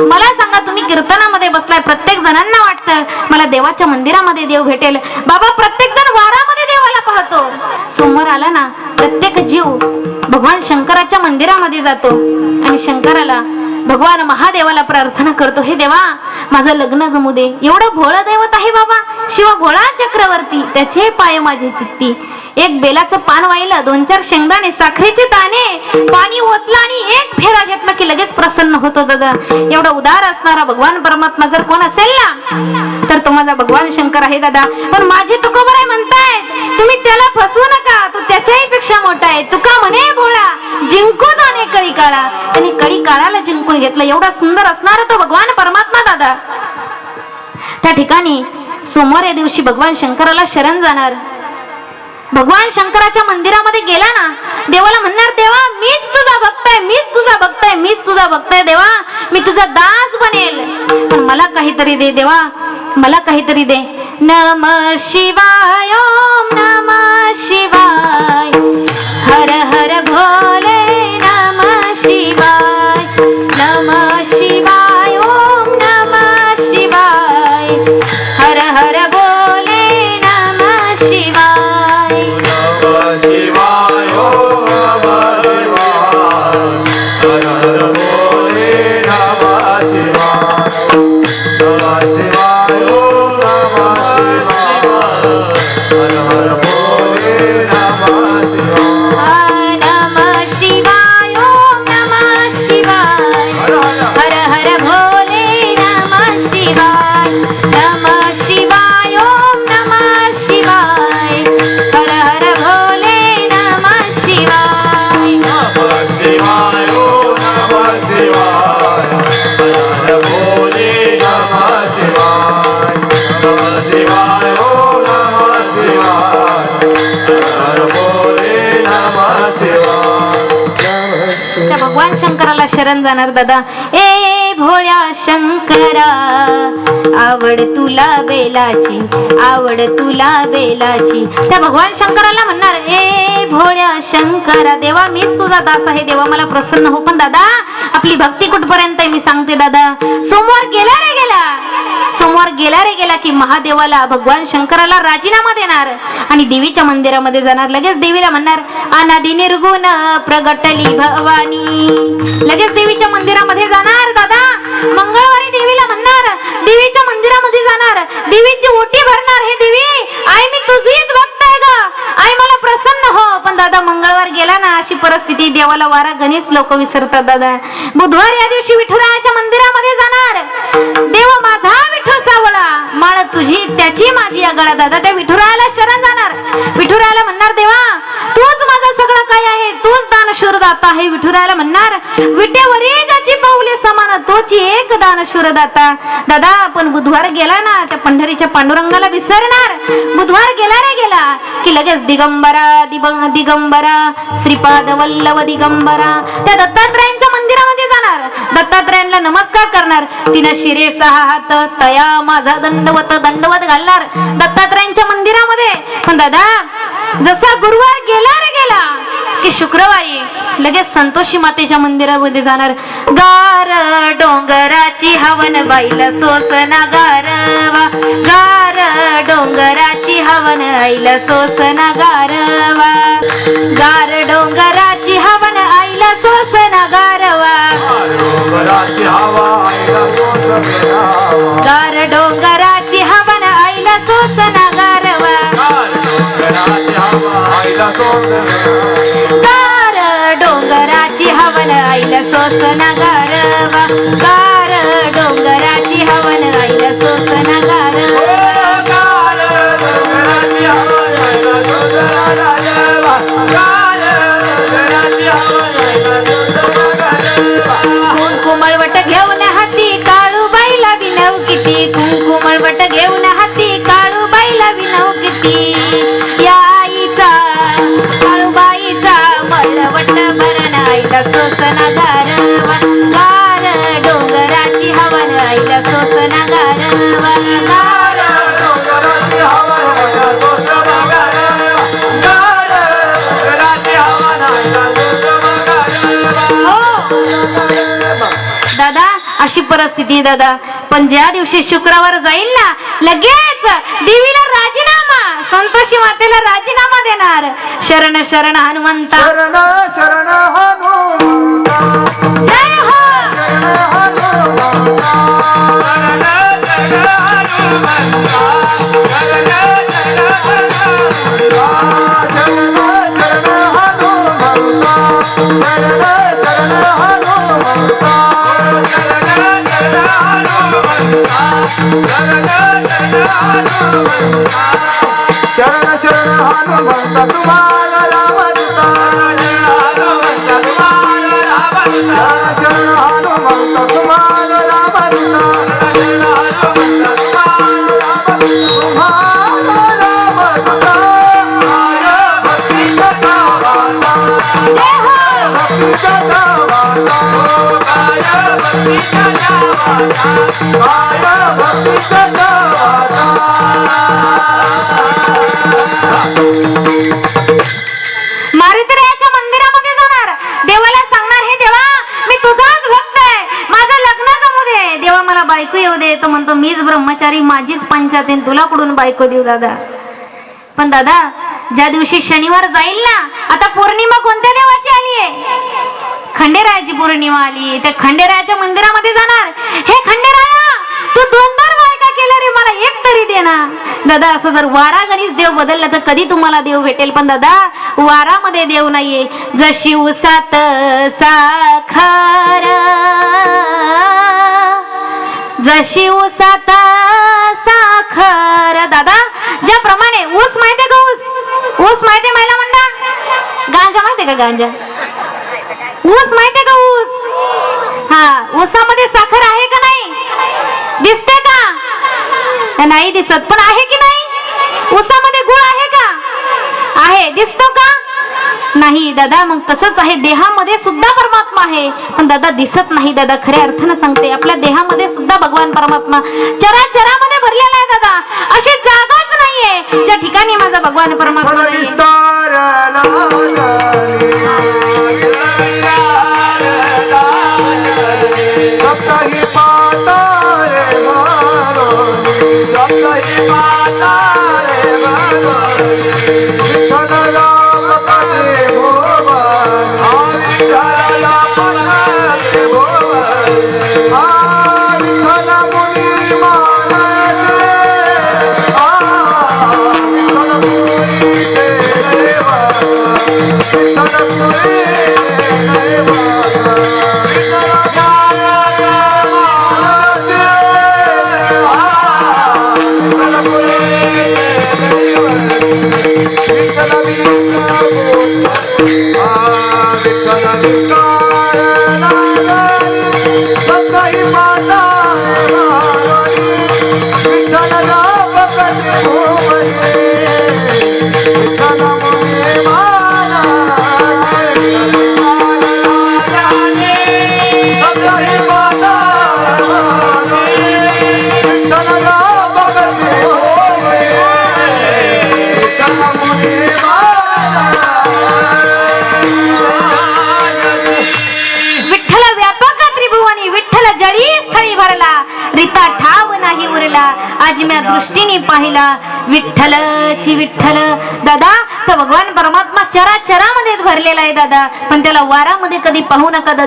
मला सांगा तुम्ही कीर्तनामध्ये बसलाय प्रत्येक जणांना वाटतं मला देवाच्या मंदिरामध्ये देव भेटेल. बाबा प्रत्येक जण वारामध्ये देवाला पाहतो. सोमवार आला ना प्रत्येक जीव भगवान शंकराच्या मंदिरामध्ये जातो. आणि शंकराला भगवान महादेवाला प्रार्थना करतो हे देवा माझं लग्न जमू दे. एवढं भोळं दैवत आहे बाबा. शिव भोळा चक्रवर्ती. त्याचे पाय माझी चित्ती. एक बेलाचं पान वाहिलं दोन चार शेंगदाणे साखरेचे दाणे पाणी ओतलं आणि एक फेरा घेतला की लगेच प्रसन्न होतो दादा. एवढा उदार असणारा भगवान परमात्मा जर कोण असेल ना तर तो माझा भगवान शंकर आहे दादा. पण माझे तुकोबर आहे म्हणतायत तुम्ही त्याला फसवू नका तो त्याच्याही पेक्षा मोठा आहे. तुका म्हणे भोळा जिंकू जाणे कळी काळा आणि कळी काळाला जिंकून घेतलं. एवढा सुंदर असणारा तो भगवान परमात्मा दादा. त्या ठिकाणी सोमवार या दिवशी भगवान शंकराला शरण जाणार. भगवान शंकराच्या मंदिरामध्ये गेला ना देवाला म्हणणार देवा मीच तुझा भक्त आहे मीच तुझा भक्त आहे मीच तुझा भक्त आहे देवा मी तुझा दास बनेल. पण मला काहीतरी दे देवा मला काहीतरी दे. नम शिवाय ओम नम शिवाय हर हर भोले नमः शिवाय शंकराला शरण जाणार दादा. ए भोळ्या शंकरा आवड तुला बेलाची आवड तुला बेलाची. त्या भगवान शंकराला म्हणणार ए भोळ्या शंकरा देवा मीच तुझा दास आहे देवा मला प्रसन्न हो. पण दादा आपली भक्ती कुठपर्यंत आहे मी सांगते दादा. सोमवार गेला रे गेला. सोमवार गेला रे गेला की महादेवाला भगवान शंकराला राजीनामा देणार. आणि देवीच्या मंदिरामध्ये जाणार. लगेच देवीला म्हणणार अनादि निर्गुण प्रगटली भवानी. लगेच देवीच्या मंदिरामध्ये जाणार दादा. मंगळवारी देवीला म्हणणार देवीच्या मंदिरामध्ये जाणार. देवीची ओटी भरणार हे देवी. आई मी तुझीच भक्त आहे ग. आई मला प्रसन्न हो. पण दादा मंगळवार गेला ना अशी परिस्थिती देवाला वारा गणेश लोक विसरतात दादा. बुधवार या दिवशी विठुरायाच्या मंदिरामध्ये जाणार. देव तुझी त्याची माझी आगळा दादा त्या विठुरायाला शरण जाणार. विठुरायाला म्हणणार देवा तूच माझा सगळं काय आहे तूच दानशूर दाता आहे विठुरायला म्हणणार विट्यावरी ज्याची पाऊले समान तोची एक दानशूर दाता दादा आपण बुधवार गेला ना त्या पंढरीच्या पांडुरंगाला विसरणार. बुधवार गेला रे गेला की लगेच दिगंबरा दिबंग दिगंबरा श्रीपाद वल्लभ दिगंबरा त्या दत्तात्रयांच्या मंदिरामध्ये जाणार. दत्तात्रयांना नमस्कार करणार. तिनं शिरे सहा हात तया माझा दंडवत दंडवत घालणार दत्तात्रयांच्या मंदिरामध्ये. पण दादा जसा गुरुवार गेला रे गेला की शुक्रवारी लगेच संतोषी मातेच्या मंदिरामध्ये जाणार. गार डोंगराची हवन बाईला सोसना गारवा गार डोंगराची हवन आईला सोसना गारवा गार डोंगराची हवन आईला सोसना गारवा. गार डोंगराची हवन आईला सोसना गारवा सोसना गारवा गार डोंगराची हवन आईला सोसना. कुंकुमळवट घेऊन हाती काळू बाईला विनव किती. कुंकुमळवट घेऊन हाती काळू बाईला विनव किती. या आईचा काळूबाईचा मळवट भरण आईला सोसना गारवा गार डोंगराची आईला सोसना गारवा गार डोंगराची हवा हो. दादा अशी परिस्थिती दादा. पण ज्या दिवशी शुक्रवार जाईल ना लगेच देवीला राजीना संतोषी मातेला राजीनामा देणार. शरण शरण हनुमंता. शरण शरण हनुमंता. जय हो! शरण हनुमंता हनुमंत तुम्हाला रामदूता शरण शरण हनुमंत तुम्हाला रामदूता तुम्हाला रामदूता भक्तीचा गावाला भक्तीचा गावाला मारुतीरायाच्या मंदिरामध्ये जाणार. देवाला सांगणार हे देवा मी तुझाच भक्त आहे. माझं लग्न जमू दे. देवा मला बायको येऊ दे. तो म्हणतो मीच ब्रह्मचारी माझीच पंचायत तुला कुठून बायको देऊ दादा? पण दादा ज्या दिवशी शनिवार जाईल ना आता पौर्णिमा कोणत्या देवाची आली आहे? खंडेरायाची पौर्णिमा आली. त्या खंडेरायाच्या मंदिरामध्ये जाणार. हे खंडेराया तू दोन दोन बायका केल्या रे मला एक ना? दादा असं जर वारा देव बदलला तर कधी तुम्हाला देव भेटेल? पण दादा वारामध्ये देव नाहीये. जशी उसात साखर जशी उसात साखर. दादा ज्याप्रमाणे ऊस माहितीये का ऊस? ऊस माहितीये महिला म्हणता गांजा माहितीये का गांजा? ऊस माहितीये का ऊस? हा ऊसामध्ये साखर आहे का नाही दिसते का नाही दिसत. पण आहे की नाही? उसामध्ये गुळ आहे का? आहे. दिसतो का? नाही दादा. मग तसंच आहे. देहामध्ये सुद्धा परमात्मा आहे. पण दादा दिसत नाही दादा. खऱ्या अर्थानं सांगते. आपल्या देहामध्ये सुद्धा भगवान परमात्मा चरा चरामध्ये भरलेला आहे दादा. अशी जागाच नाहीये. ज्या ठिकाणी माझा भगवान परमात्मा માતા રે ભગવાન स्थळी भरला. रिता ठाव नाही उरला. आज म्या दृष्टीने पाहिला. विठ्ठलची विठ्ठल. दादा तर भगवान परमात्मा चरा चरामध्ये भरलेला आहे दादा. पण त्याला वारामध्ये कधी पाहू नका दादा.